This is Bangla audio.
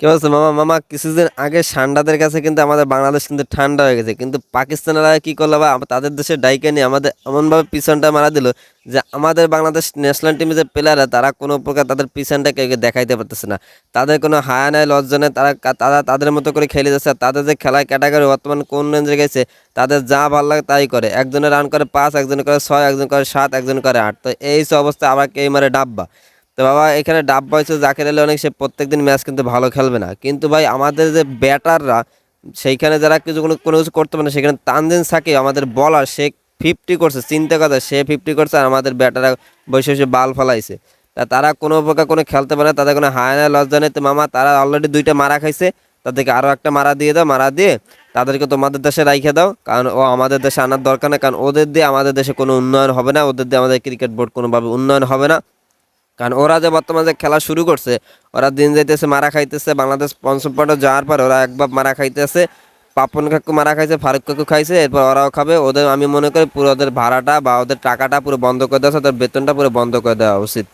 কি বলছে, মামা? মামা, কিছুদিন আগে ঠান্ডাদের কাছে কিন্তু আমাদের বাংলাদেশ কিন্তু ঠান্ডা হয়ে গেছে। কিন্তু পাকিস্তানেরা কী করল, বা তাদের দেশে ডাইকে নিয়ে আমাদের এমনভাবে পিছনটা মারা দিল যে আমাদের বাংলাদেশ ন্যাশনাল টিমের যে প্লেয়াররা তারা কোনো প্রকার তাদের পিছনটা কেউ দেখাইতে পারতেছে না। তাদের কোনো হায়া নেয় লজ্জা নেই, তারা তারা তাদের মতো করে খেলে যাচ্ছে তাদের যে খেলার ক্যাটাগরি বর্তমানে কোন রেঞ্জে গেছে, তাদের যা ভালো লাগে তাই করে। একজনে রান করে পাঁচ, একজন করে ছয়, একজন করে সাত, একজন করে আট। তো এই সব অবস্থা আবার কে মারে ডাব্বা? তো বাবা, এখানে ডাব্বা হয়েছে জাকির আলী অনেক সে প্রত্যেকদিন ম্যাচ কিন্তু ভালো খেলবে না। কিন্তু ভাই, আমাদের যে ব্যাটাররা, সেইখানে যারা কিছু কোনো কোনো কিছু করতে পারে না, সেখানে তানজিন সাকিব, আমাদের বলার সে ফিফটি করছে, চিন্তা কথা সে ফিফটি করছে আর আমাদের ব্যাটাররা বসে বসে বাল ফলাইছে। তা তারা কোনো প্রকার কোনো খেলতে পারে না, তাদের কোনো হায় না লজ্জা নেই। তো মামা, তারা অলরেডি দুইটা মারা খাইছে, তাদেরকে আরও একটা মারা দিয়ে দাও, মারা দিয়ে তাদেরকে তোমাদের দেশে রাইখে দাও, কারণ ও আমাদের দেশে আনার দরকার নেই, কারণ ওদের দিয়ে আমাদের দেশে কোনো উন্নয়ন হবে না, ওদের দিয়ে আমাদের ক্রিকেট বোর্ড কোনোভাবে উন্নয়ন হবে না। কারণ ওরা যে বর্তমানে যে খেলা শুরু করছে, ওরা দিন যাইতেছে, মারা খাইতেছে, বাংলাদেশ পঞ্চম পর্যায়ে যাওয়ার পর ওরা একবার মারা খাইতেছে, পাপন কাকু মারা খাইছে, ফারুক কাকু খাইছে, এরপর ওরাও খাবে। ওদের, আমি মনে করি পুরো ওদের ভাড়াটা বা ওদের টাকাটা পুরো বন্ধ করে দেওয়া ওদের বেতনটা পুরো বন্ধ করে দেওয়া উচিত।